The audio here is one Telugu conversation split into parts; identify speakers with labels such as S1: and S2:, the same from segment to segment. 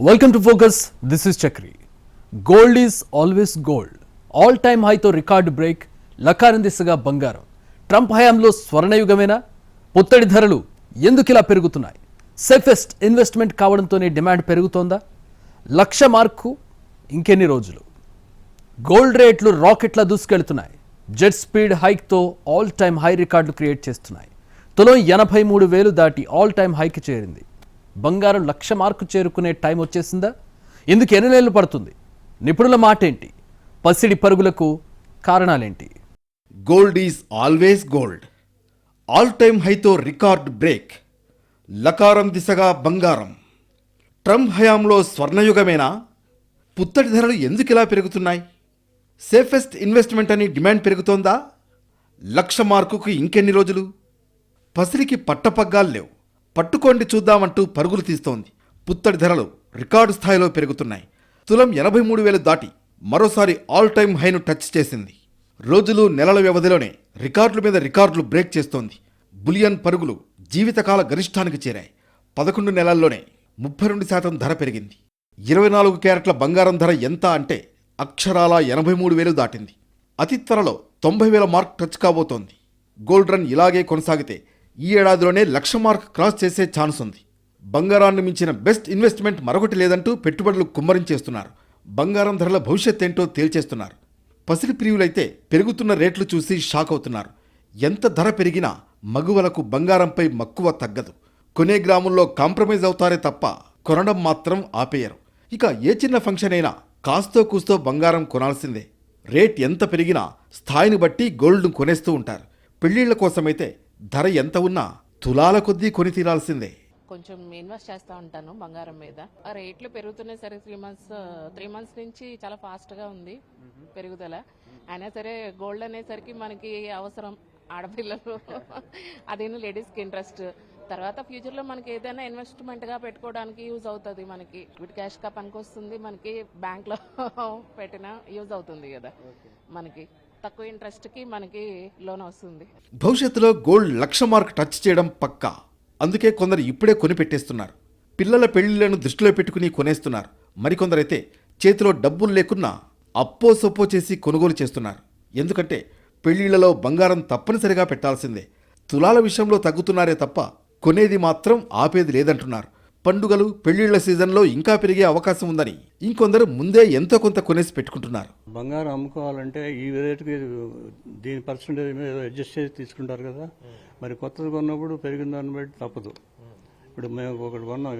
S1: Welcome to focus this is Chakri gold is always gold all time హైతో record break లకారం దిశగా బంగారం. ట్రంప్ హయాంలో స్వర్ణయుగమేనా? పొత్తడి ధరలు ఎందుకు ఇలా పెరుగుతున్నాయి? సేఫెస్ట్ ఇన్వెస్ట్మెంట్ కావడంతోనే డిమాండ్ పెరుగుతోందా? లక్ష మార్కు ఇంకెన్ని రోజులు? గోల్డ్ రేట్లు రాకెట్లా దూసుకెళ్తున్నాయి. జెట్ స్పీడ్ హైక్తో ఆల్ టైమ్ హై రికార్డులు క్రియేట్ చేస్తున్నాయి. తులం ఎనభై మూడు వేలు దాటి ఆల్ టైమ్ హైకి చేరింది. బంగారం లక్ష మార్కు చేరుకునే టైం వచ్చేసిందా? ఎందుకు ఎన్ని నెలలు పడుతుంది? నిపుణుల మాట ఏంటి పసిడి పరుగులకు కారణాలేంటి?
S2: Gold is always gold all time హైతో record break లకారం దిశగా బంగారం. ట్రంప్ హయాంలో స్వర్ణయుగమేనా? పుత్తడి ధరలు ఎందుకు ఇలా పెరుగుతున్నాయి? సేఫెస్ట్ ఇన్వెస్ట్మెంట్ అని డిమాండ్ పెరుగుతోందా? లక్ష మార్కుకు ఇంకెన్ని రోజులు? పసిరికి పట్టపగ్గాలు లేవు. పట్టుకోండి చూద్దామంటూ పరుగులు తీస్తోంది. పుత్తడి ధరలు రికార్డు స్థాయిలో పెరుగుతున్నాయి. తులం ఎనభై మూడు వేలు దాటి మరోసారి ఆల్ టైమ్ హైను టచ్ చేసింది. రోజులు నెలల వ్యవధిలోనే రికార్డుల మీద రికార్డులు బ్రేక్ చేస్తోంది. బులియన్ పరుగులు జీవితకాల గరిష్టానికి చేరాయి. పదకొండు నెలల్లోనే ముప్పై రెండు శాతం ధర పెరిగింది. ఇరవై నాలుగు క్యారెట్ల బంగారం ధర ఎంత అంటే అక్షరాల ఎనభై మూడు వేలు దాటింది. అతి త్వరలో తొంభై వేల మార్క్ టచ్ కాబోతోంది. గోల్డ్ రన్ ఇలాగే కొనసాగితే ఈ ఏడాదిలోనే లక్ష మార్క్ క్రాస్ చేసే ఛాన్స్ ఉంది. బంగారాన్ని మించిన బెస్ట్ ఇన్వెస్ట్మెంట్ మరొకటి లేదంటూ పెట్టుబడులు కుమ్మరించేస్తున్నారు. బంగారం ధరల భవిష్యత్ ఏంటో తేల్చేస్తున్నారు. పసిడి ప్రియులైతే పెరుగుతున్న రేట్లు చూసి షాక్ అవుతున్నారు. ఎంత ధర పెరిగినా మగువలకు బంగారంపై మక్కువ తగ్గదు. కొనే గ్రాముల్లో కాంప్రమైజ్ అవుతారే తప్ప కొనడం మాత్రం ఆపేయరు. ఇక ఏ చిన్న ఫంక్షన్ అయినా కాస్తో కూస్తో బంగారం కొనాల్సిందే. రేట్ ఎంత పెరిగినా స్థాయిని బట్టి గోల్డ్ను కొనేస్తూ ఉంటారు. పెళ్ళిళ్ళ కోసమైతే ధర ఎంత ఉన్నా తులాల కొద్దీ కొని తీరాల్సిందే.
S3: కొంచెం ఇన్వెస్ట్ చేస్తూ ఉంటాను బంగారం మీద. ఆ రేట్లు పెరుగుతున్నాయి సరే త్రీ మంత్స్ త్రీ మంత్స్ నుంచి చాలా ఫాస్ట్గా ఉంది పెరుగుదల. అయినా సరే గోల్డ్ అనేసరికి మనకి అవసరం ఆడపిల్లలు. అదేను లేడీస్కి ఇంట్రెస్ట్ తర్వాత ఫ్యూచర్లో మనకి ఏదైనా ఇన్వెస్ట్మెంట్గా పెట్టుకోవడానికి యూజ్ అవుతుంది మనకి. విత్ క్యాష్గా పనికొస్తుంది మనకి బ్యాంక్లో పెట్టినా యూజ్ అవుతుంది కదా మనకి. తక్కువ ఇంట్రెస్ట్కి మనకి లోన్ వస్తుంది.
S2: భవిష్యత్తులో గోల్డ్ లక్ష మార్క్ టచ్ చేయడం పక్కా? అందుకే కొందరు ఇప్పుడే కొని పెట్టేస్తున్నారు. పిల్లల పెళ్ళిళ్ళను దృష్టిలో పెట్టుకుని కొనేస్తున్నారు. మరికొందరైతే చేతిలో డబ్బులు లేకున్నా అప్పో సొప్పో చేసి కొనుగోలు చేస్తున్నారు. ఎందుకంటే పెళ్ళిళ్ళలో బంగారం తప్పనిసరిగా పెట్టాల్సిందే. తులాల విషయంలో తగ్గుతున్నారే తప్ప కొనేది మాత్రం ఆపేది లేదంటున్నారు. పండుగలు పెళ్ళిళ్ళ సీజన్లో ఇంకా పెరిగే అవకాశం ఉందని ఇంకొందరు ముందే ఎంతో కొంత కొనేసి పెట్టుకుంటున్నారు.
S4: బంగారం అమ్ముకోవాలంటే ఈ రేటుకి దీని పర్సంటేజ్ మీద అడ్జస్ట్ చేసి తీసుకుంటారు కదా. మరి కొత్తది కొన్నప్పుడు పెరిగిన దాన్ని బట్టి తప్పదు. ఇప్పుడు మేము ఒకటి కొన్నాం.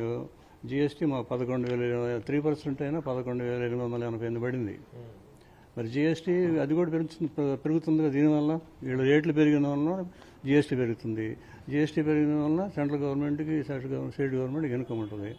S4: జిఎస్టీ మా పదకొండు వేల త్రీ పర్సెంట్ అయినా పదకొండు వేల ఎనిమిది వందల ఎనభై ఎనిమిది పడింది. మరి జిఎస్టీ అది కూడా పెరుగుతుంది పెరుగుతుంది కదా. దీనివల్ల వీళ్ళ రేట్లు పెరిగిన వలన జిఎస్టీ పెరుగుతుంది. జిఎస్టీ పెరిగిన వలన సెంట్రల్ గవర్నమెంట్కి సెంట్రల్ గవర్నమెంట్ స్టేట్ గవర్నమెంట్కి ఇన్కమ్ ఉంటుంది.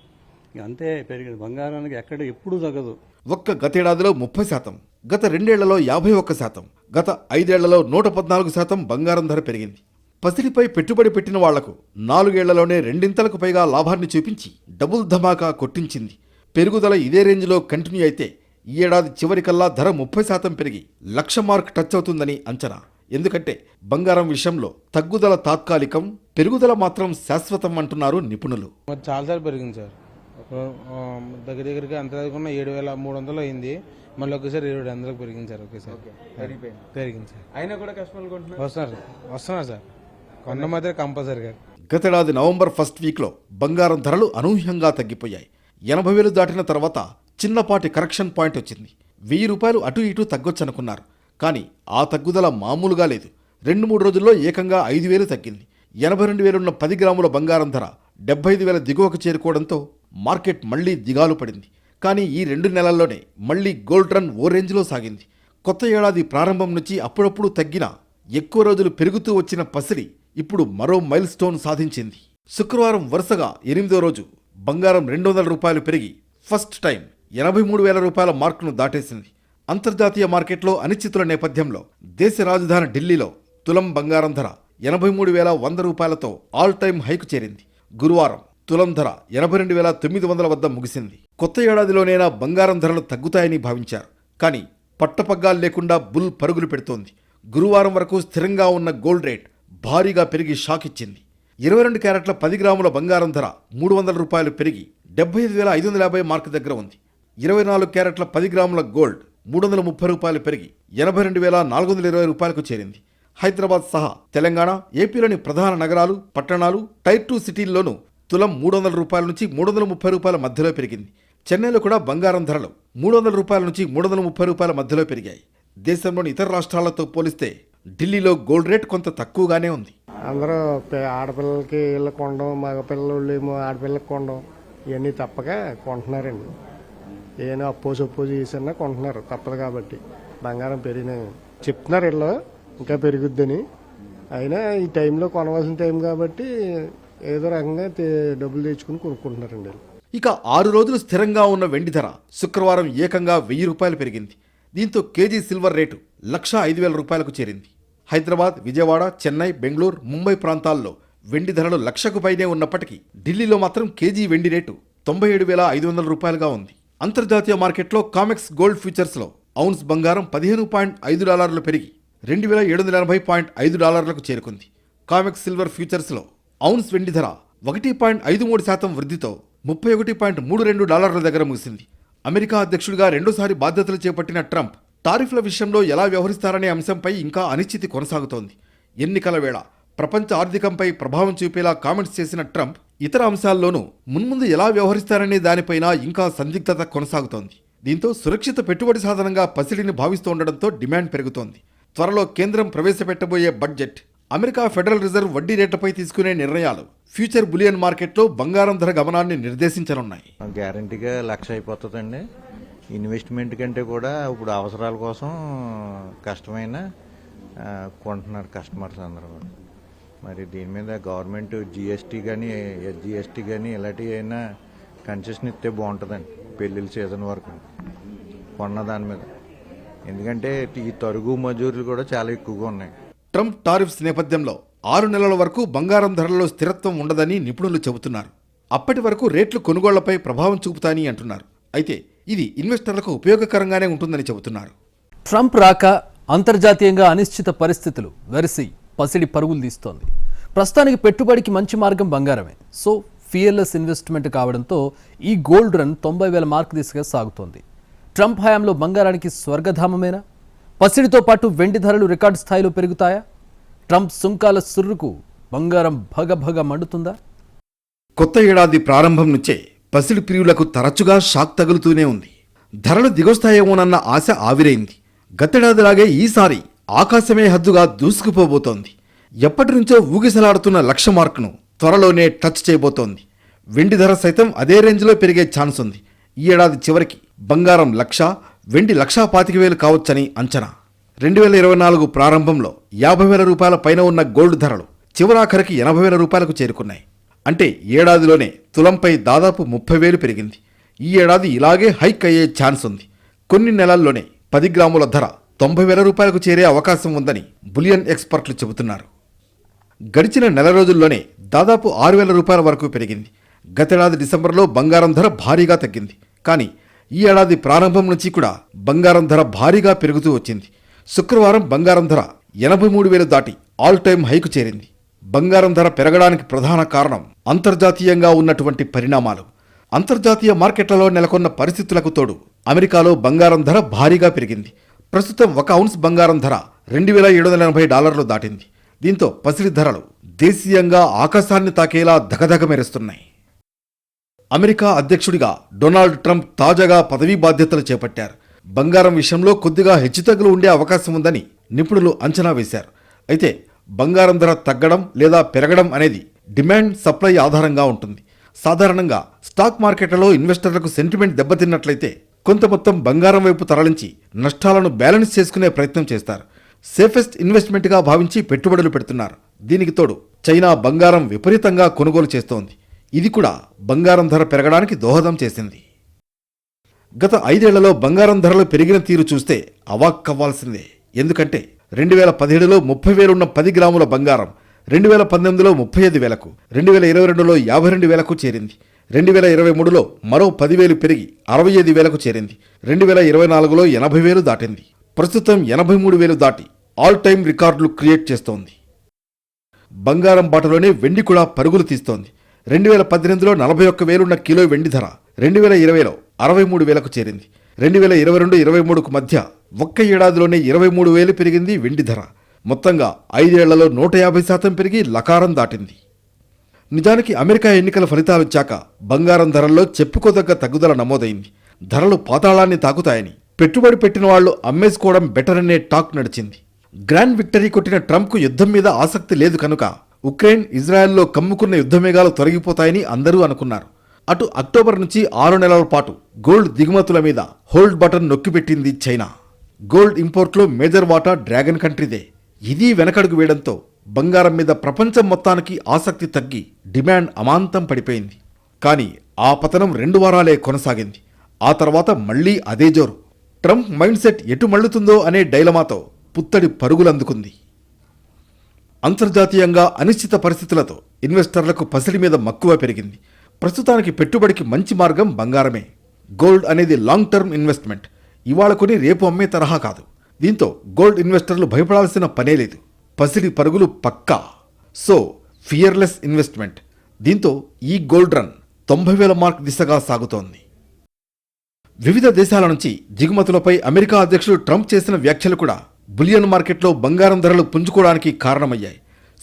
S4: అంతే పెరిగింది. బంగారానికి ఎక్కడ ఎప్పుడూ తగ్గదు.
S2: ఒక్క గతేడాదిలో ముప్పై శాతం గత రెండేళ్ళలో యాభై ఒక్క శాతం గత ఐదేళ్ళలో నూట పద్నాలుగు శాతం బంగారం ధర పెరిగింది. పసిడిపై పెట్టుబడి పెట్టిన వాళ్ళకు నాలుగేళ్ళలోనే రెండింతలకు పైగా లాభాన్ని చూపించి డబుల్ ధమాకా కొట్టించింది. పెరుగుదల ఇదే రేంజ్లో కంటిన్యూ అయితే ఈ ఏడాది చివరికల్లా ధర ముప్పై శాతం పెరిగి లక్ష మార్క్ టచ్ అవుతుందని అంచనా. ఎందుకంటే బంగారం విషయంలో తగ్గుదల తాత్కాలికం పెరుగుదల మాత్రం శాశ్వతం అంటున్నారు నిపుణులు.
S5: మరి చాలాసార్లు పెరిగింది సార్. దగ్గర దగ్గరగా అంత చదువుకున్న ఏడు వేల మూడు వందలు అయింది. మళ్ళీ ఒకేసారి ఏడు వందలకు పెరిగింది సార్ ఒకేసారి. పెరిగింది సార్.
S6: అయినా కూడా కస్టమర్లు కొంటున్నారు?
S5: వస్తున్నారు వస్తున్నారు సార్. కొన్న మాత్రం కంపల్సరీగా
S2: గతేడాది నవంబర్ ఫస్ట్ వీక్లో బంగారం ధరలు అనూహ్యంగా తగ్గిపోయాయి. ఎనభై వేలు దాటిన తర్వాత చిన్నపాటి కరెక్షన్ పాయింట్ వచ్చింది. వెయ్యి రూపాయలు అటు ఇటు తగ్గొచ్చనుకున్నారు. కానీ ఆ తగ్గుదల మామూలుగా లేదు. రెండు మూడు రోజుల్లో ఏకంగా ఐదు వేలు తగ్గింది. ఎనభై రెండు వేలున్న పది గ్రాముల బంగారం ధర డెబ్బై ఐదు వేల దిగువకు చేరుకోవడంతో మార్కెట్ మళ్ళీ దిగాలు పడింది. కానీ ఈ రెండు నెలల్లోనే మళ్ళీ గోల్డ్ రన్ ఓ రేంజ్లో సాగింది. కొత్త ఏడాది ప్రారంభం నుంచి అప్పుడప్పుడు తగ్గిన ఎక్కువ రోజులు పెరుగుతూ వచ్చిన పసిడి ఇప్పుడు మరో మైల్ స్టోన్ సాధించింది. శుక్రవారం వరుసగా ఎనిమిదో రోజు బంగారం రెండు వందల రూపాయలు పెరిగి ఫస్ట్ టైం ఎనభై మూడు వేల రూపాయల మార్కును దాటేసింది. అంతర్జాతీయ మార్కెట్లో అనిశ్చితుల నేపథ్యంలో దేశ రాజధాని ఢిల్లీలో తులం బంగారం ధర ఎనభై మూడు వేల వంద రూపాయలతో ఆల్ టైమ్ హైకు చేరింది. గురువారం తులం ధర ఎనభై రెండు వేల తొమ్మిది వందల వద్ద ముగిసింది. కొత్త ఏడాదిలోనైనా బంగారం ధరలు తగ్గుతాయని భావించారు. కానీ పట్టపగ్గాలు లేకుండా బుల్ పరుగులు పెడుతోంది. గురువారం వరకు స్థిరంగా ఉన్న గోల్డ్ రేట్ భారీగా పెరిగి షాక్ ఇచ్చింది. ఇరవై రెండు క్యారెట్ల పది గ్రాముల బంగారం ధర మూడు వందల రూపాయలు పెరిగి డెబ్బై ఐదు వేల ఐదు వందల యాభై మార్కు దగ్గర ఉంది. ఇరవై నాలుగు క్యారెట్ల పది గ్రాముల గోల్డ్ మూడు వందల ముప్పై రూపాయలు పెరిగి ఎనభై రెండు వేల నాలుగు వందల ఇరవై రూపాయలకు చేరింది. హైదరాబాద్ సహా తెలంగాణ ఏపీలోని ప్రధాన నగరాలు పట్టణాలు టైర్ టూ సిటీల్లోనూ తులం మూడు వందల రూపాయల నుంచి మూడు వందల ముప్పై రూపాయల మధ్యలో పెరిగింది. చెన్నైలో కూడా బంగారం ధరలు మూడు వందల రూపాయల నుంచి మూడు వందల ముప్పై రూపాయల మధ్యలో పెరిగాయి. దేశంలోని ఇతర రాష్ట్రాలతో పోలిస్తే ఢిల్లీలో గోల్డ్ రేట్ కొంత తక్కువగానే ఉంది.
S6: అందరూ ఆడపిల్లలకి ఇళ్ళు కొనడం మగ పిల్లలు ఏమో ఆడపిల్లలకి కొనడం ఇవన్నీ తప్పక కొంటున్నారండి. ఏమైనా అప్పో సొప్పో చేసినా కొంటున్నారు తప్పదు కాబట్టి. బంగారం పెరిగినా చెప్తున్నారు వీళ్ళు ఇంకా పెరుగుద్దని. అయినా ఈ టైంలో కొనవలసిన టైం కాబట్టి ఏదో రకంగా డబ్బులు తెచ్చుకుని కొనుక్కుంటున్నారండి
S2: ఇక ఆరు రోజులు స్థిరంగా ఉన్న వెండి ధర శుక్రవారం ఏకంగా వెయ్యి రూపాయలు పెరిగింది. దీంతో కేజీ సిల్వర్ రేటు లక్ష ఐదు వేల రూపాయలకు చేరింది. హైదరాబాద్ విజయవాడ చెన్నై బెంగళూరు ముంబై ప్రాంతాల్లో వెండి ధరలు లక్షకు పైనే ఉన్నప్పటికీ ఢిల్లీలో మాత్రం కేజీ వెండి రేటు తొంభై ఏడు వేల ఐదు వందల రూపాయలుగా ఉంది. అంతర్జాతీయ మార్కెట్లో కామెక్స్ గోల్డ్ ఫ్యూచర్స్లో ఔన్స్ బంగారం పదిహేను పాయింట్ ఐదు డాలర్లు పెరిగి రెండు వేల ఏడు వందల ఎనభై పాయింట్ ఐదు డాలర్లకు చేరుకుంది. కామెక్స్ సిల్వర్ ఫ్యూచర్స్లో ఔన్స్ వెండి ధర ఒకటి పాయింట్ ఐదు మూడు శాతం వృద్ధితో ముప్పై ఒకటి పాయింట్ మూడు రెండు డాలర్ల దగ్గర ముగిసింది. అమెరికా అధ్యక్షుడిగా రెండోసారి బాధ్యతలు చేపట్టిన ట్రంప్ టారిఫ్ల విషయంలో ఎలా వ్యవహరిస్తారనే అంశంపై ఇంకా అనిశ్చితి కొనసాగుతోంది. ఎన్నికల వేళ ప్రపంచ ఆర్థికంపై ప్రభావం చూపేలా కామెంట్స్ చేసిన ట్రంప్ ఇతర అంశాల్లోనూ మున్ముందు ఎలా వ్యవహరిస్తారనే దానిపైన ఇంకా సందిగ్ధత కొనసాగుతోంది. దీంతో సురక్షిత పెట్టుబడి సాధనంగా పసిడిని భావిస్తుండడంతో డిమాండ్ పెరుగుతోంది. త్వరలో కేంద్రం ప్రవేశపెట్టబోయే బడ్జెట్ అమెరికా ఫెడరల్ రిజర్వ్ వడ్డీ రేట్లపై తీసుకునే నిర్ణయాలు ఫ్యూచర్ బులియన్ మార్కెట్లో బంగారం ధర గమనాన్ని నిర్దేశించనున్నాయి.
S7: గ్యారంటీగా లక్ష అయిపోతుందండి. ఇన్వెస్ట్మెంట్ కంటే కూడా ఇప్పుడు అవసరాల కోసం కష్టమైన కొంటున్నారు కస్టమర్స్ అందరూ మరి దీని మీద గవర్నమెంట్ జిఎస్టీ కానీ ఎస్జిఎస్టీ కానీ ఇలాంటివి అయినా కన్సెషన్ ఇస్తే బాగుంటుందండి పెళ్ళిళ్ళ సీజన్ వరకు. కొన్న దాని మీద. ఎందుకంటే ఈ తరుగు మజూరీలు కూడా చాలా ఎక్కువగా ఉన్నాయి.
S2: ట్రంప్ టారిఫ్స్ నేపథ్యంలో ఆరు నెలల వరకు బంగారం ధరల్లో స్థిరత్వం ఉండదని నిపుణులు చెబుతున్నారు. అప్పటి వరకు రేట్లు కొనుగోళ్ళపై ప్రభావం చూపుతాయని అంటున్నారు. అయితే ఇది ఇన్వెస్టర్లకు ఉపయోగకరంగానే ఉంటుందని చెబుతున్నారు.
S1: ట్రంప్ రాక అంతర్జాతీయంగా అనిశ్చిత పరిస్థితులు వెరసి పసిడి పరుగులు తీస్తోంది. ప్రస్తుతానికి పెట్టుబడికి మంచి మార్గం బంగారమే. సో ఫియర్లెస్ ఇన్వెస్ట్మెంట్ కావడంతో ఈ గోల్డ్ రన్ తొంభై వేల మార్క్ దిశగా సాగుతోంది. ట్రంప్ హయాంలో బంగారానికి స్వర్గధామమేనా? పసిడితో పాటు వెండి ధరలు రికార్డు స్థాయిలో పెరుగుతాయా? ట్రంప్ సుంకాల సుర్రుకు బంగారం భగభగ మండుతుందా?
S2: కొత్త ఏడాది ప్రారంభం నుంచే పసిడి ప్రియులకు తరచుగా షాక్ తగులుతూనే ఉంది. ధరలు దిగొస్తాయేమోనన్న ఆశ ఆవిరైంది. గతేడాదిలాగే ఈసారి ఆకాశమే హద్దుగా దూసుకుపోబోతోంది. ఎప్పటి నుంచో ఊగిసలాడుతున్న లక్ష మార్కును త్వరలోనే టచ్ చేయబోతోంది. వెండి ధర సైతం అదే రేంజ్లో పెరిగే ఛాన్స్ ఉంది. ఈ ఏడాది చివరికి బంగారం లక్ష వెండి లక్షా పాతిక వేలు కావచ్చని అంచనా. రెండు వేల ఇరవై నాలుగు ప్రారంభంలో యాభై వేల రూపాయల పైన ఉన్న గోల్డ్ ధరలు చివరాఖరికి ఎనభై వేల రూపాయలకు చేరుకున్నాయి. అంటే ఏడాదిలోనే తులంపై దాదాపు ముప్పై వేలు పెరిగింది. ఈ ఏడాది ఇలాగే హైక్ అయ్యే ఛాన్స్ ఉంది. కొన్ని నెలల్లోనే పది గ్రాముల ధర తొంభై వేల రూపాయలకు చేరే అవకాశం ఉందని బులియన్ ఎక్స్పర్ట్లు చెబుతున్నారు. గడిచిన నెల రోజుల్లోనే దాదాపు ఆరు వేల రూపాయల వరకు పెరిగింది. గతేడాది డిసెంబర్లో బంగారం ధర భారీగా తగ్గింది. కానీ ఈ ఏడాది ప్రారంభం నుంచి కూడా బంగారం ధర భారీగా పెరుగుతూ వచ్చింది. శుక్రవారం బంగారం ధర ఎనభై మూడు వేలు దాటి ఆల్ టైమ్ హైకు చేరింది. బంగారం ధర పెరగడానికి ప్రధాన కారణం అంతర్జాతీయంగా ఉన్నటువంటి పరిణామాలు. అంతర్జాతీయ మార్కెట్లలో నెలకొన్న పరిస్థితులకు తోడు అమెరికాలో బంగారం ధర భారీగా పెరిగింది. ప్రస్తుతం ఒక ఔన్స్ బంగారం ధర రెండు వేల ఏడు వందల ఎనభై డాలర్లు దాటింది. దీంతో పసిడి ధరలు దేశీయంగా ఆకాశాన్ని తాకేలా దగదగ మెరుస్తున్నాయి అమెరికా అధ్యక్షుడిగా డొనాల్డ్ ట్రంప్ తాజాగా పదవీ బాధ్యతలు చేపట్టారు. బంగారం విషయంలో కొద్దిగా హెచ్చుతగ్గులు ఉండే అవకాశం ఉందని నిపుణులు అంచనా వేశారు. అయితే బంగారం ధర తగ్గడం లేదా పెరగడం అనేది డిమాండ్ సప్లై ఆధారంగా ఉంటుంది. సాధారణంగా స్టాక్ మార్కెట్లలో ఇన్వెస్టర్లకు సెంటిమెంట్ దెబ్బతిన్నట్లయితే కొంత మొత్తం బంగారం వైపు తరలించి నష్టాలను బ్యాలెన్స్ చేసుకునే ప్రయత్నం చేస్తారు. సేఫెస్ట్ ఇన్వెస్ట్మెంట్గా భావించి పెట్టుబడులు పెడుతున్నారు. దీనికి తోడు చైనా బంగారం విపరీతంగా కొనుగోలు చేస్తోంది. ఇది కూడా బంగారం ధర పెరగడానికి దోహదం చేసింది. గత ఐదేళ్ళలో బంగారం ధరలు పెరిగిన తీరు చూస్తే అవాక్కవ్వాల్సిందే. ఎందుకంటే రెండు వేల పదిహేడులో ముప్పై వేలున్న పది గ్రాముల బంగారం రెండు వేల పంతొమ్మిదిలో ముప్పై ఐదు వేలకు రెండు వేల ఇరవై రెండులో యాభై రెండు వేలకు చేరింది. రెండు వేల ఇరవై మూడులో మరో పదివేలు పెరిగి అరవై ఐదు వేలకు చేరింది. రెండు వేల ఇరవై నాలుగులో ఎనభై వేలు దాటింది. ప్రస్తుతం ఎనభై మూడు వేలు దాటి ఆల్ టైమ్ రికార్డులు క్రియేట్ చేస్తోంది. బంగారం బాటలోనే వెండి కూడా పరుగులు తీస్తోంది. రెండు వేల పద్దెనిమిదిలో నలభై ఒక్క వేలున్న కిలో వెండి ధర రెండు వేల ఇరవైలో అరవై మూడు వేలకు చేరింది. రెండు వేల ఇరవై రెండు ఇరవై మూడుకు మధ్య ఒక్క ఏడాదిలోనే ఇరవై మూడు వేలు పెరిగింది వెండి ధర. మొత్తంగా ఐదేళ్ళలో నూట యాభై శాతం పెరిగి లకారం దాటింది. నిజానికి అమెరికా ఎన్నికల ఫలితాలు వచ్చాక బంగారం ధరల్లో చెప్పుకోదగ్గ తగ్గుదల నమోదైంది. ధరలు పాతాళాన్ని తాకుతాయని పెట్టుబడి పెట్టిన వాళ్ళు అమ్మేసుకోవడం బెటర్ అనే టాక్ నడిచింది. గ్రాండ్ విక్టరీ కొట్టిన ట్రంప్కు యుద్ధం మీద ఆసక్తి లేదు కనుక ఉక్రెయిన్ ఇజ్రాయెల్లో కమ్ముకున్న యుద్ధమేఘాలు తొలగిపోతాయని అందరూ అనుకున్నారు. అటు అక్టోబర్ నుంచి ఆరు నెలల పాటు గోల్డ్ దిగుమతుల మీద హోల్డ్ బటన్ నొక్కిపెట్టింది చైనా. గోల్డ్ ఇంపోర్ట్లో మేజర్ వాటా డ్రాగన్ కంట్రీదే. ఇది వెనకడుగు వేయడంతో బంగారం మీద ప్రపంచం మొత్తానికి ఆసక్తి తగ్గి డిమాండ్ అమాంతం పడిపోయింది. కానీ ఆ పతనం రెండు వారాలే కొనసాగింది. ఆ తర్వాత మళ్ళీ అదే జోరు. ట్రంప్ మైండ్ సెట్ ఎటు మళ్ళుతుందో అనే డైలమాతో పుత్తడి పరుగులందుకుంది. అంతర్జాతీయంగా అనిశ్చిత పరిస్థితులతో ఇన్వెస్టర్లకు పసిడి మీద మక్కువ పెరిగింది. ప్రస్తుతానికి పెట్టుబడికి మంచి మార్గం బంగారమే. గోల్డ్ అనేది లాంగ్ టర్మ్ ఇన్వెస్ట్మెంట్. ఇవాళ కొని రేపు అమ్మే తరహా కాదు. దీంతో గోల్డ్ ఇన్వెస్టర్లు భయపడాల్సిన పనే లేదు. పసిడి పరుగులు పక్కా. So fearless investment. దీంతో ఈ గోల్డ్ రన్ తొంభై వేల మార్క్ దిశగా సాగుతోంది. వివిధ దేశాల నుంచి దిగుమతులపై అమెరికా అధ్యక్షుడు ట్రంప్ చేసిన వ్యాఖ్యలు కూడా బులియన్ మార్కెట్లో బంగారం ధరలు పుంజుకోవడానికి కారణమయ్యాయి.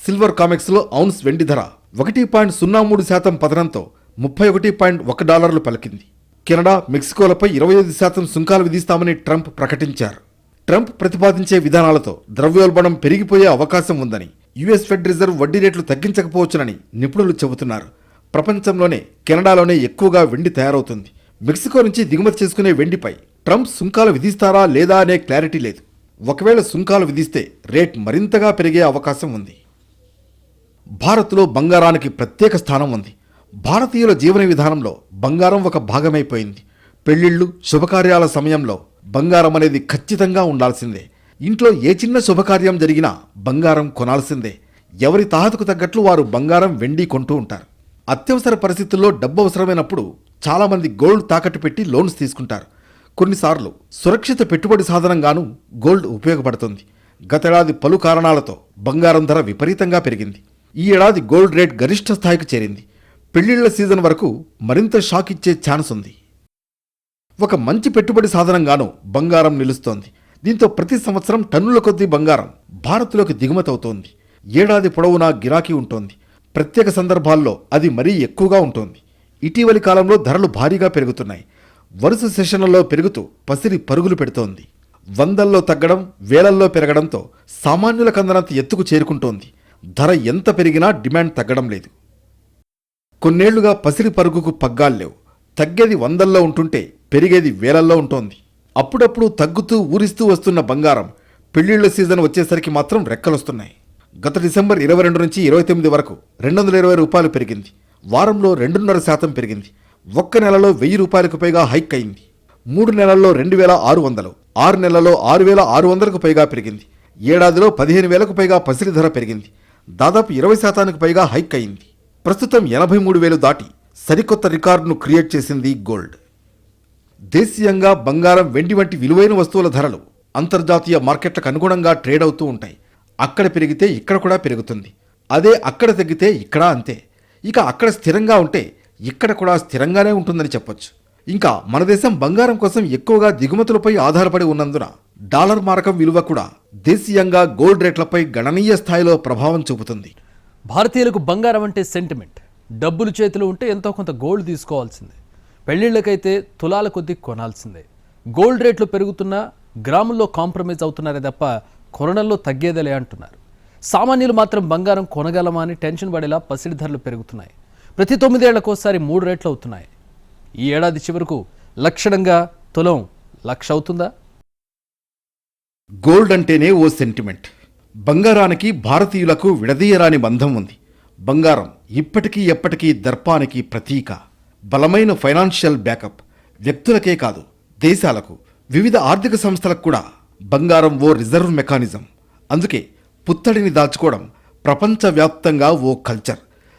S2: సిల్వర్ కామెక్స్లో ఔన్స్ వెండి ధర ఒకటి పాయింట్ సున్నా మూడు శాతం పతనంతో ముప్పై ఒకటి పాయింట్ ఒక డాలర్లు పలికింది. కెనడా మెక్సికోలపై ఇరవై ఐదు శాతం సుంకాలు విధిస్తామని ట్రంప్ ప్రకటించారు. ట్రంప్ ప్రతిపాదించే విధానాలతో ద్రవ్యోల్బణం పెరిగిపోయే అవకాశం ఉందని యుఎస్ ఫెడ్ రిజర్వ్ వడ్డీ రేట్లు తగ్గించకపోవచ్చునని నిపుణులు చెబుతున్నారు. ప్రపంచంలోనే కెనడాలోనే ఎక్కువగా వెండి తయారవుతుంది. మెక్సికో నుంచి దిగుమతి చేసుకునే వెండిపై ట్రంప్ సుంకాలు విధిస్తారా లేదా అనే క్లారిటీ లేదు. ఒకవేళ సుంకాలు విధిస్తే రేట్ మరింతగా పెరిగే అవకాశం ఉంది. భారత్లో బంగారానికి ప్రత్యేక స్థానం ఉంది. భారతీయుల జీవన విధానంలో బంగారం ఒక భాగమైపోయింది. పెళ్ళిళ్ళు శుభకార్యాల సమయంలో బంగారం అనేది ఖచ్చితంగా ఉండాల్సిందే. ఇంట్లో ఏ చిన్న శుభకార్యం జరిగినా బంగారం కొనాల్సిందే. ఎవరి తాహతకు తగ్గట్లు వారు బంగారం వెండి కొంటూ ఉంటారు. అత్యవసర పరిస్థితుల్లో డబ్బు అవసరమైనప్పుడు చాలామంది గోల్డ్ తాకట్టు పెట్టి లోన్స్ తీసుకుంటారు. కొన్నిసార్లు సురక్షిత పెట్టుబడి సాధనంగాను గోల్డ్ ఉపయోగపడుతుంది. గతేడాది పలు కారణాలతో బంగారం ధర విపరీతంగా పెరిగింది. ఈ ఏడాది గోల్డ్ రేట్ గరిష్ట స్థాయికి చేరింది. పెళ్ళిళ్ళ సీజన్ వరకు మరింత షాక్ ఇచ్చే ఛాన్స్ ఉంది. ఒక మంచి పెట్టుబడి సాధనంగాను బంగారం నిలుస్తోంది. దీంతో ప్రతి సంవత్సరం టన్నుల కొద్దీ బంగారం భారత్లోకి దిగుమతవుతోంది. ఏడాది పొడవునా గిరాకీ ఉంటోంది. ప్రత్యేక సందర్భాల్లో అది మరీ ఎక్కువగా ఉంటుంది. ఇటీవలి కాలంలో ధరలు భారీగా పెరుగుతున్నాయి. వరుస సెషన్లలో పెరుగుతూ పసిరి పరుగులు పెడుతోంది. వందల్లో తగ్గడం వేలల్లో పెరగడంతో సామాన్యుల కందనంత ఎత్తుకు చేరుకుంటోంది. ధర ఎంత పెరిగినా డిమాండ్ తగ్గడం లేదు. కొన్నేళ్ళుగా పసిరి పరుగుకు పగ్గాల్లేవు తగ్గేది వందల్లో ఉంటుంటే పెరిగేది వేలల్లో ఉంటోంది. అప్పుడప్పుడు తగ్గుతూ ఊరిస్తూ వస్తున్న బంగారం పెళ్ళిళ్ళ సీజన్ వచ్చేసరికి మాత్రం రెక్కలొస్తున్నాయి. గత డిసెంబర్ ఇరవై రెండు నుంచి ఇరవై తొమ్మిది వరకు రెండు వందల ఇరవై రూపాయలు పెరిగింది. వారంలో రెండున్నర శాతం పెరిగింది. ఒక్క నెలలో వెయ్యి రూపాయలకు పైగా హైక్ అయింది. మూడు నెలల్లో రెండు వేల ఆరు వందలు ఆరు నెలల్లో ఆరు వేల ఆరు వందలకు పైగా పెరిగింది. ఏడాదిలో పదిహేను వేలకు పైగా పసిరి ధర పెరిగింది. దాదాపు ఇరవై శాతానికి పైగా హైక్ అయింది. ప్రస్తుతం ఎనభై మూడు వేలు దాటి సరికొత్త రికార్డును క్రియేట్ చేసింది గోల్డ్. దేశీయంగా బంగారం వెండి వంటి విలువైన వస్తువుల ధరలు అంతర్జాతీయ మార్కెట్లకు అనుగుణంగా ట్రేడ్ అవుతూ ఉంటాయి. అక్కడ పెరిగితే ఇక్కడ కూడా పెరుగుతుంది. అదే అక్కడ తగ్గితే ఇక్కడ అంతే. ఇక అక్కడ స్థిరంగా ఉంటే ఇక్కడ కూడా స్థిరంగానే ఉంటుందని చెప్పొచ్చు. ఇంకా మన దేశం బంగారం కోసం ఎక్కువగా దిగుమతులపై ఆధారపడి ఉన్నందున డాలర్ మారకం విలువ కూడా దేశీయంగా గోల్డ్ రేట్లపై గణనీయ స్థాయిలో ప్రభావం చూపుతుంది.
S1: భారతీయులకు బంగారం అంటే సెంటిమెంట్ డబ్బులు చేతిలో ఉంటే ఎంతో కొంత గోల్డ్ తీసుకోవాల్సిందే. పెళ్ళిళ్ళకైతే తులాల కొద్దీ కొనాల్సిందే. గోల్డ్ రేట్లు పెరుగుతున్నా గ్రాముల్లో కాంప్రమైజ్ అవుతున్నారే తప్ప కొనడంలో తగ్గేదేలే అంటున్నారు. సామాన్యులు మాత్రం బంగారం కొనగలమా అని టెన్షన్ పడేలా పసిడి ధరలు పెరుగుతున్నాయి. ప్రతి తొమ్మిదేళ్ళకోసారి మూడు రేట్లు అవుతున్నాయి. ఈ ఏడాది చివరకు లక్షణంగా తులం లక్ష అవుతుందా?
S2: గోల్డ్ అంటేనే ఓ సెంటిమెంట్. బంగారానికి భారతీయులకు విడదీయరాని బంధం ఉంది. బంగారం ఇప్పటికీ ఎప్పటికీ దర్పానికి ప్రతీక. బలమైన ఫైనాన్షియల్ బ్యాకప్ వ్యక్తులకే కాదు దేశాలకు వివిధ ఆర్థిక సంస్థలకు కూడా బంగారం ఓ రిజర్వ్ మెకానిజం. అందుకే పుత్తడిని దాచుకోవడం ప్రపంచవ్యాప్తంగా ఓ కల్చర్.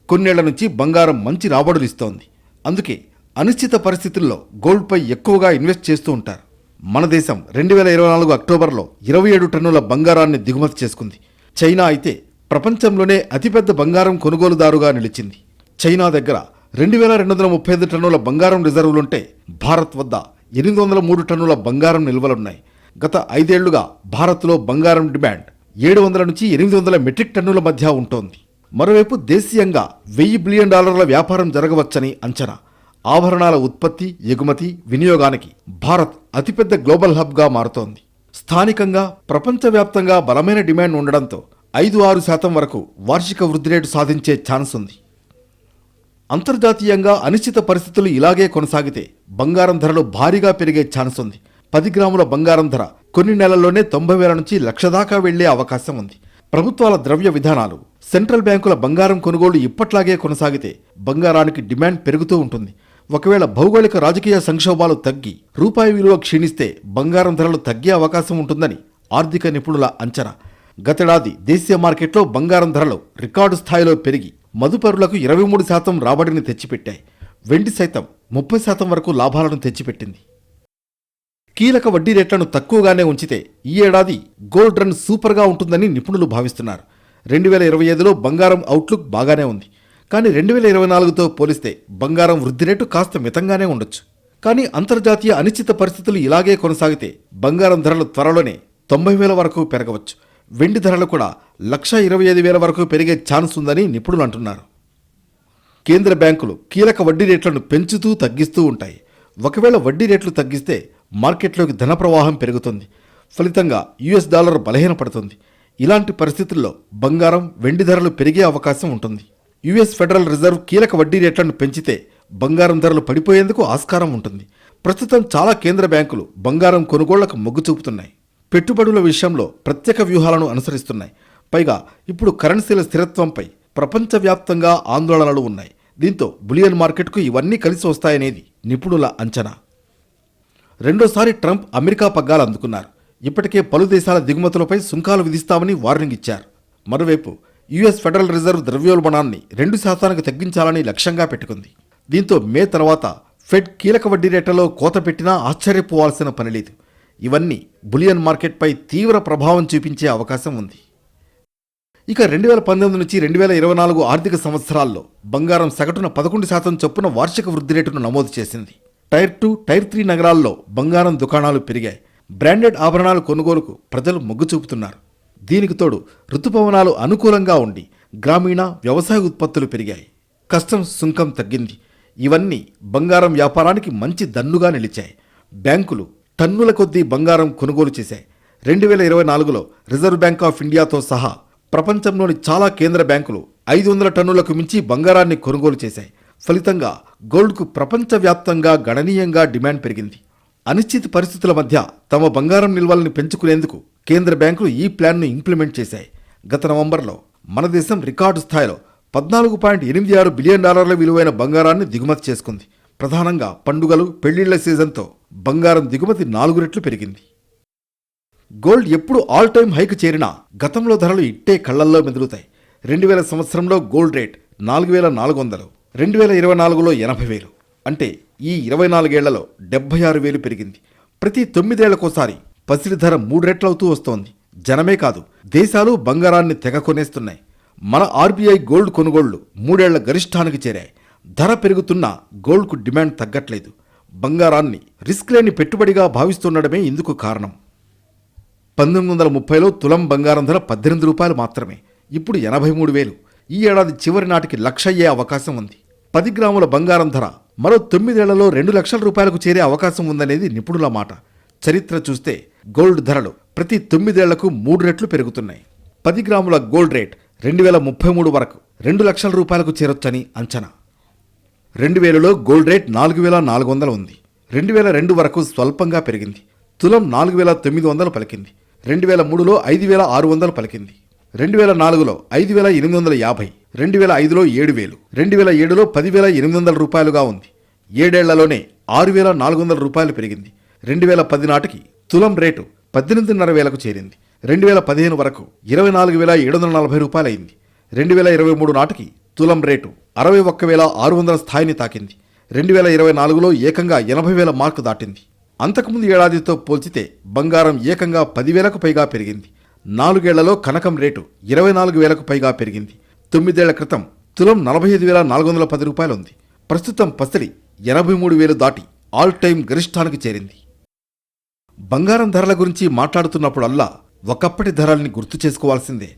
S2: కొన్నేళ్ళ నుంచి బంగారం మంచి రాబడులు ఇస్తోంది. అందుకే అనిశ్చిత పరిస్థితుల్లో గోల్డ్పై ఎక్కువగా ఇన్వెస్ట్ చేస్తూ ఉంటారు. మన దేశం రెండు వేల ఇరవై నాలుగు అక్టోబర్లో ఇరవై ఏడు టన్నుల బంగారాన్ని దిగుమతి చేసుకుంది. చైనా అయితే ప్రపంచంలోనే అతిపెద్ద బంగారం కొనుగోలుదారుగా నిలిచింది. చైనా దగ్గర రెండు వేల రెండు వందల ముప్పై ఐదు టన్నుల బంగారం రిజర్వులుంటే భారత్ వద్ద ఎనిమిది వందల మూడు టన్నుల బంగారం నిల్వలున్నాయి. గత ఐదేళ్ళుగా భారత్లో బంగారం డిమాండ్ ఏడు వందల నుంచి ఎనిమిది వందల మెట్రిక్ టన్నుల మధ్య ఉంటోంది. మరోవైపు దేశీయంగా వెయ్యి బిలియన్ డాలర్ల వ్యాపారం జరగవచ్చని అంచనా. ఆభరణాల ఉత్పత్తి ఎగుమతి వినియోగానికి భారత్ అతిపెద్ద గ్లోబల్ హబ్గా మారుతోంది. స్థానికంగా ప్రపంచవ్యాప్తంగా బలమైన డిమాండ్ ఉండడంతో ఐదు ఆరు శాతం వరకు వార్షిక వృద్ధి రేటు సాధించే ఛాన్స్ ఉంది. అంతర్జాతీయంగా అనిశ్చిత పరిస్థితులు ఇలాగే కొనసాగితే బంగారం ధరలు భారీగా పెరిగే ఛాన్స్ ఉంది. పది గ్రాముల బంగారం ధర కొన్ని నెలల్లోనే తొంభై వేల నుంచి లక్ష దాకా వెళ్ళే అవకాశం ఉంది. ప్రభుత్వాల ద్రవ్య విధానాలు సెంట్రల్ బ్యాంకుల బంగారం కొనుగోలు ఇప్పట్లాగే కొనసాగితే బంగారానికి డిమాండ్ పెరుగుతూ ఉంటుంది. ఒకవేళ భౌగోళిక రాజకీయ సంక్షోభాలు తగ్గి రూపాయి విలువ క్షీణిస్తే బంగారం ధరలు తగ్గే అవకాశం ఉంటుందని ఆర్థిక నిపుణుల అంచనా. గతేడాది దేశీయ మార్కెట్లో బంగారం ధరలు రికార్డు స్థాయిలో పెరిగి మదుపరులకు ఇరవై మూడు శాతం రాబడిని తెచ్చిపెట్టాయి. వెండి సైతం ముప్పై శాతం వరకు లాభాలను తెచ్చిపెట్టింది. కీలక వడ్డీ రేట్లను తక్కువగానే ఉంచితే ఈ ఏడాది గోల్డ్ రన్ సూపర్గా ఉంటుందని నిపుణులు భావిస్తున్నారు. రెండు వేల ఇరవై ఐదులో బంగారం అవుట్లుక్ బాగానే ఉంది. కానీ రెండు వేల ఇరవై నాలుగుతో పోలిస్తే బంగారం వృద్ధి రేటు కాస్త మితంగానే ఉండొచ్చు. కానీ అంతర్జాతీయ అనిశ్చిత పరిస్థితులు ఇలాగే కొనసాగితే బంగారం ధరలు త్వరలోనే తొంభై వేల వరకు పెరగవచ్చు. వెండి ధరలు కూడా లక్ష ఇరవై ఐదు వేల వరకు పెరిగే ఛాన్స్ ఉందని నిపుణులు అంటున్నారు. కేంద్ర బ్యాంకులు కీలక వడ్డీ రేట్లను పెంచుతూ తగ్గిస్తూ ఉంటాయి. ఒకవేళ వడ్డీ రేట్లు తగ్గిస్తే మార్కెట్లోకి ధన ప్రవాహం పెరుగుతుంది. ఫలితంగా యుఎస్ డాలర్ బలహీనపడుతుంది. ఇలాంటి పరిస్థితుల్లో బంగారం వెండి ధరలు పెరిగే అవకాశం ఉంటుంది. యుఎస్ ఫెడరల్ రిజర్వ్ కీలక వడ్డీ రేట్లను పెంచితే బంగారం ధరలు పడిపోయేందుకు ఆస్కారం ఉంటుంది. ప్రస్తుతం చాలా కేంద్ర బ్యాంకులు బంగారం కొనుగోళ్ళకు మొగ్గు చూపుతున్నాయి. పెట్టుబడుల విషయంలో ప్రత్యేక వ్యూహాలను అనుసరిస్తున్నాయి. పైగా ఇప్పుడు కరెన్సీల స్థిరత్వంపై ప్రపంచవ్యాప్తంగా ఆందోళనలు ఉన్నాయి. దీంతో బులియన్ మార్కెట్కు ఇవన్నీ కలిసి వస్తాయనేది నిపుణుల అంచనా. రెండోసారి ట్రంప్ అమెరికా పగ్గాలు అందుకున్నారు. ఇప్పటికే పలు దేశాల దిగుమతులపై సుంకాలు విధిస్తామని వార్నింగ్ ఇచ్చారు. మరోవైపు యుఎస్ ఫెడరల్ రిజర్వ్ ద్రవ్యోల్బణాన్ని రెండు శాతానికి తగ్గించాలని లక్ష్యంగా పెట్టుకుంది. దీంతో మే తర్వాత ఫెడ్ కీలక వడ్డీ రేట్లలో కోత పెట్టినా ఆశ్చర్యపోవాల్సిన పనిలేదు ఇవన్నీ బులియన్ మార్కెట్పై తీవ్ర ప్రభావం చూపించే అవకాశం ఉంది. ఇక రెండు వేల పంతొమ్మిది నుంచి రెండు వేల ఇరవై నాలుగు ఆర్థిక సంవత్సరాల్లో బంగారం సగటున పదకొండు శాతం చొప్పున వార్షిక వృద్ధి రేటును నమోదు చేసింది. టైర్ టూ టైర్ త్రీ నగరాల్లో బంగారం దుకాణాలు పెరిగాయి. బ్రాండెడ్ ఆభరణాల కొనుగోలుకు ప్రజలు మొగ్గు చూపుతున్నారు. దీనికి తోడు ఋతుపవనాలు అనుకూలంగా ఉండి గ్రామీణ వ్యవసాయ ఉత్పత్తులు పెరిగాయి. కస్టమ్స్ సుంకం తగ్గింది. ఇవన్నీ బంగారం వ్యాపారానికి మంచి దన్నుగా నిలిచాయి. బ్యాంకులు టన్నుల కొద్దీ బంగారం కొనుగోలు చేశాయి. రెండు వేల ఇరవై నాలుగులో రిజర్వ్ బ్యాంక్ ఆఫ్ ఇండియాతో సహా ప్రపంచంలోని చాలా కేంద్ర బ్యాంకులు ఐదు వందల టన్నులకు మించి బంగారాన్ని కొనుగోలు చేశాయి. ఫలితంగా గోల్డ్కు ప్రపంచవ్యాప్తంగా గణనీయంగా డిమాండ్ పెరిగింది. అనిశ్చిత పరిస్థితుల మధ్య తమ బంగారం నిల్వల్ని పెంచుకునేందుకు కేంద్ర బ్యాంకులు ఈ ప్లాన్ను ఇంప్లిమెంట్ చేశాయి. గత నవంబర్లో మన దేశం రికార్డు స్థాయిలో పద్నాలుగు పాయింట్ ఎనిమిది ఆరు బిలియన్ డాలర్ల విలువైన బంగారాన్ని దిగుమతి చేసుకుంది. ప్రధానంగా పండుగలు పెళ్ళిళ్ళ సీజన్తో బంగారం దిగుమతి నాలుగు రెట్లు పెరిగింది. గోల్డ్ ఎప్పుడు ఆల్ టైమ్ హైకు చేరినా గతంలో ధరలు ఇట్టే కళ్ళల్లో మెదులుతాయి. రెండు వేల సంవత్సరంలో గోల్డ్ రేట్ నాలుగు వేల నాలుగు వందలు రెండు వేల ఇరవై నాలుగులో ఎనభై వేలు. అంటే ఈ ఇరవై నాలుగేళ్ళలో డెబ్బై ఆరు వేలు పెరిగింది. ప్రతి తొమ్మిదేళ్ళకోసారి పసిడి ధర మూడు రెట్లవుతూ వస్తోంది. జనమే కాదు దేశాలు బంగారాన్ని తెగ కొనేస్తున్నాయి. మన ఆర్బీఐ గోల్డ్ కొనుగోళ్ళు మూడేళ్ళ గరిష్టానికి చేరాయి. ధర పెరుగుతున్నా గోల్డ్కు డిమాండ్ తగ్గట్లేదు. బంగారాన్ని రిస్క్ లేని పెట్టుబడిగా భావిస్తుండడమే ఇందుకు కారణం. పంతొమ్మిది వందల ముప్పైలో తులం బంగారం ధర పద్దెనిమిది రూపాయలు మాత్రమే. ఇప్పుడు ఎనభై మూడు వేలు. ఈ ఏడాది చివరి నాటికి లక్ష అయ్యే అవకాశం ఉంది. పది గ్రాముల బంగారం ధర మరో తొమ్మిదేళ్ళలో రెండు లక్షల రూపాయలకు చేరే అవకాశం ఉందనేది నిపుణుల మాట. చరిత్ర చూస్తే గోల్డ్ ధరలు ప్రతి తొమ్మిదేళ్ళకు మూడు రెట్లు పెరుగుతున్నాయి. పది గ్రాముల గోల్డ్ రేట్ రెండు వేల ముప్పై మూడు వరకు రెండు లక్షల రూపాయలకు చేరొచ్చని అంచనా. రెండు వేలలో గోల్డ్ రేట్ నాలుగు వేల నాలుగు వందలు ఉంది. రెండు వేల రెండు వరకు స్వల్పంగా పెరిగింది. తులం నాలుగు వేల తొమ్మిది వందలు పలికింది. రెండు వేల మూడులో ఐదు వేల ఆరు వందలు పలికింది. రెండు వేల నాలుగులో ఐదు వేల ఎనిమిది వందల యాభై. రెండు వేల ఐదులో ఏడు వేలు రెండు వేల ఏడులో పదివేల ఎనిమిది వందల రూపాయలుగా ఉంది. ఏడేళ్ళలోనే ఆరు వేల నాలుగు వందల రూపాయలు పెరిగింది. రెండు వేల పది నాటికి తులం రేటు పద్దెనిమిదిన్నర వేలకు చేరింది. రెండు వేల పదిహేను వరకు ఇరవై నాలుగు వేల ఏడు వందల నలభై రూపాయలు అయింది రెండు వేల ఇరవై మూడు నాటికి తులం రేటు అరవై ఒక్క వేల ఆరు వందల స్థాయిని తాకింది. రెండు వేల ఇరవై నాలుగులో ఏకంగా ఎనభై వేల మార్కు దాటింది. అంతకుముందు ఏడాదితో పోల్చితే బంగారం ఏకంగా పదివేలకు పైగా పెరిగింది. నాలుగేళ్ళలో కనకం రేటు ఇరవై నాలుగు వేలకు పైగా పెరిగింది. తొమ్మిదేళ్ళ క్రితం తులం నలభై ఐదు వేల నాలుగు వందల పది రూపాయలు ఉంది ప్రస్తుతం పసిడి ఎనభై మూడు వేలు దాటి ఆల్ టైం గరిష్టానికి చేరింది. బంగారం ధరల గురించి మాట్లాడుతున్నప్పుడల్లా ఒకప్పటి ధరల్ని గుర్తు చేసుకోవాల్సిందే.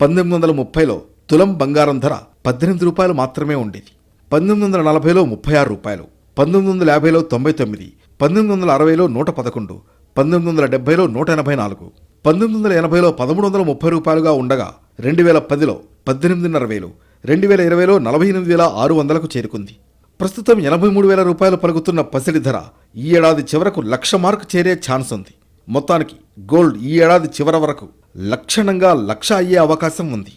S2: పంతొమ్మిది వందల ముప్పైలో తులం బంగారం ధర పద్దెనిమిది రూపాయలు మాత్రమే ఉండేది. పంతొమ్మిది వందల నలభైలో ముప్పై ఆరు రూపాయలు పంతొమ్మిది వందల యాభైలో తొంభై తొమ్మిది పంతొమ్మిది వందల అరవైలో నూట పదకొండు పంతొమ్మిది వందల డెబ్బైలో నూట ఎనభై నాలుగు పంతొమ్మిది వందల ఎనభైలో పదమూడు వందల ముప్పై రూపాయలుగా ఉండగా రెండు వేల పదిలో పద్దెనిమిదిన్నర వేలు రెండు వేల ఇరవైలో నలభై ఎనిమిది వేల ఆరు వందలకు చేరుకుంది. ప్రస్తుతం ఎనభై మూడు వేల రూపాయలు పలుకుతున్న పసిడి ధర ఈ ఏడాది చివరకు లక్ష మార్కు చేరే ఛాన్స్ ఉంది. మొత్తానికి గోల్డ్ ఈ ఏడాది చివర వరకు లక్షణంగా లక్ష అయ్యే అవకాశం ఉంది.